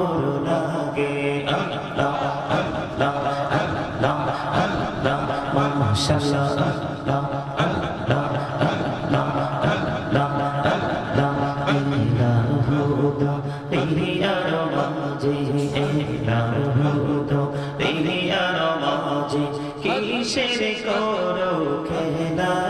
মধুর লাগে। আল্লাহ আল্লাহ আল্লাহ আল্লাহ মাশাআল্লাহ। আল্লাহ আল্লাহ আল্লাহ আল্লাহ আল্লাহ ইলাহুদা পিরিয়ার মাঝে ইলাহুদা পিরিয়ার মাঝে কিসের করো খেলা?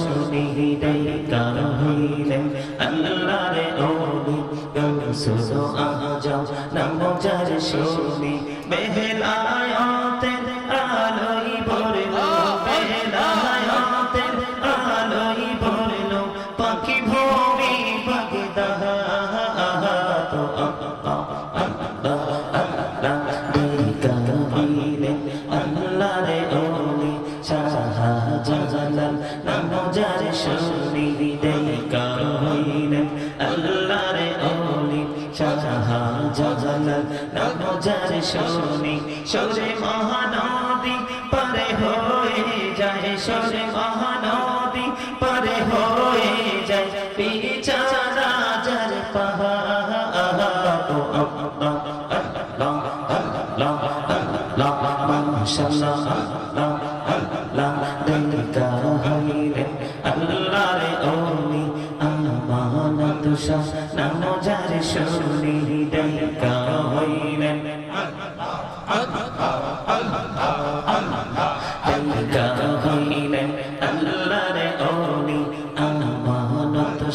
শুনি দেখার হইলেন আল্লাহরে ওলি সুসু আজম নমজার শুনি। বেহলায়াতে আলোই ভরলো বেহলায়াতে আলোই ভরলো। পাখি ভূমি পাখি দাহা নমজার শুনি সরে মহানদী পারে হয়ে যায় সরে মহানদী পারে হয়ে যায়। পিছানা যার পাহাড়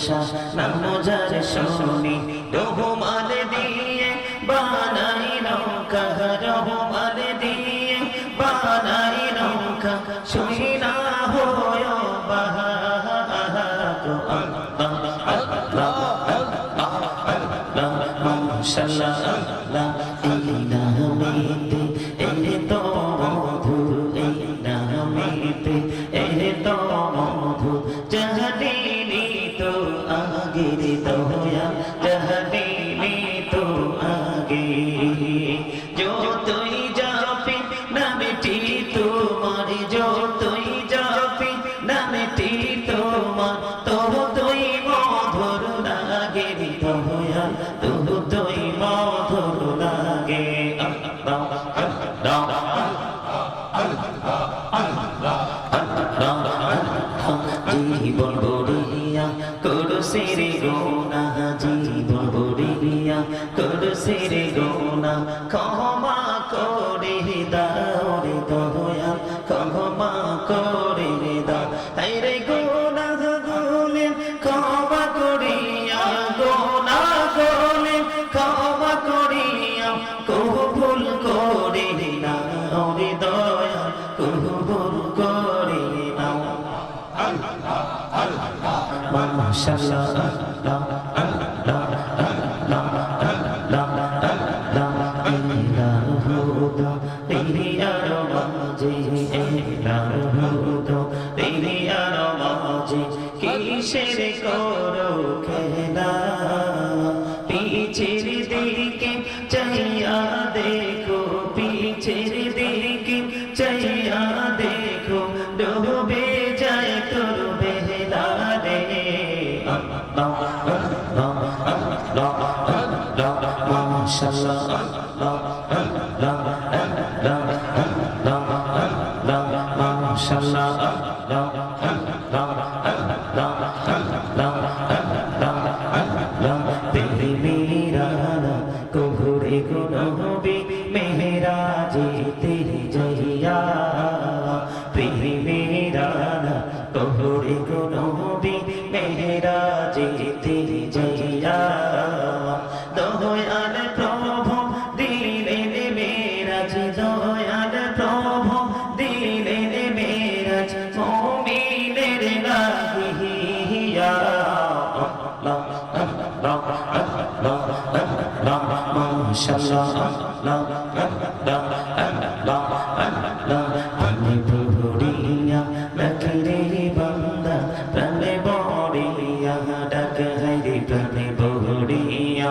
শাহ নাম যার শুনি। রহমান দিয়ে বানাই নৌকা, রহমান দিয়ে বানাই নৌকা। শুনি না হয় আল্লাহ। এই নামেতে জীবন বড়িয়া করো সেরে গোনা জীবন বড়িয়া করো সেরে গোনা ক্ষমা মাশাআল্লাহ আল্লাহ আল্লাহ আল্লাহ আল্লাহ আল্লাহ ইলাহু ইলাহু তেরি মাশাআল্লাহ মাশাআল্লাহ আল্লাহ আল্লাহ আল্লাহ আল্লাহ আমি প্রভুরিয়া ডাকরে বান্দা প্রাণে বড়িয়া ডাক হাইরে প্রাণে বড়িয়া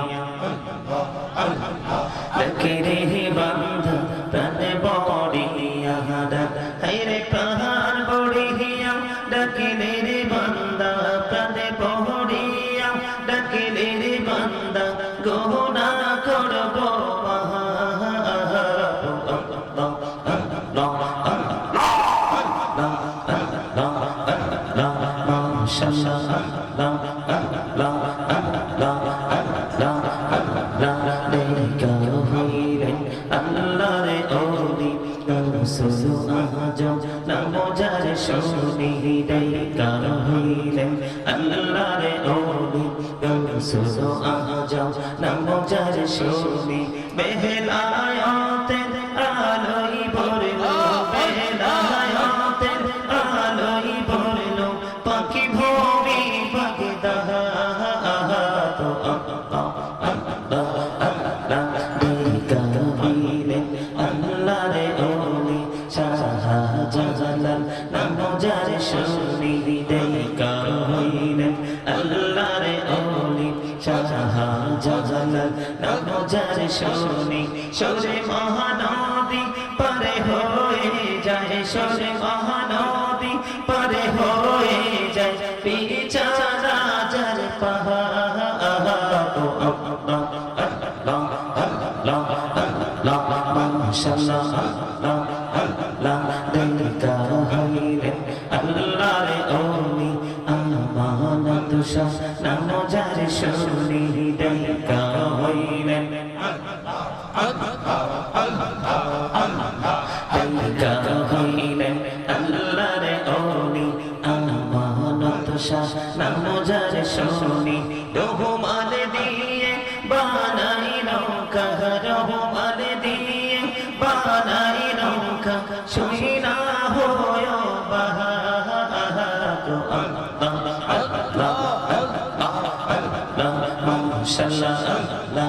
ডাকরে বান্দা প্রাণে বড়িয়া ডাক হাইরে পাহাড় বড়িয়া ডাকলে রে বান্দা প্রাণে বড়িয়া ডাকলে রে বান্দা গোনা আল্লাহরে ওলি শুধু আজম, নমজার শুনি ডাইকা হইলেন আল্লাহরে ওলি শুধু আজম, নমজার শুনি বেহলায়াতে শাহজালাল নমজার শুনি সরে মহানদী পারে হয়ে যায় সরে মহানদী পারে হয়ে যায় পিছানা যার পাহাড় মাশাআল্লাহ দেলিকা হইলেন আল্লাহ রে আমানত শাহ নাম যার শুনি দিয়ে বানাই নৌকা, রহমান দিয়ে বানাই নৌকা শুই না হয় বাহা আল্লাহ আল্লাহ আল্লাহ, মাশাআল্লাহ, আল্লাহ।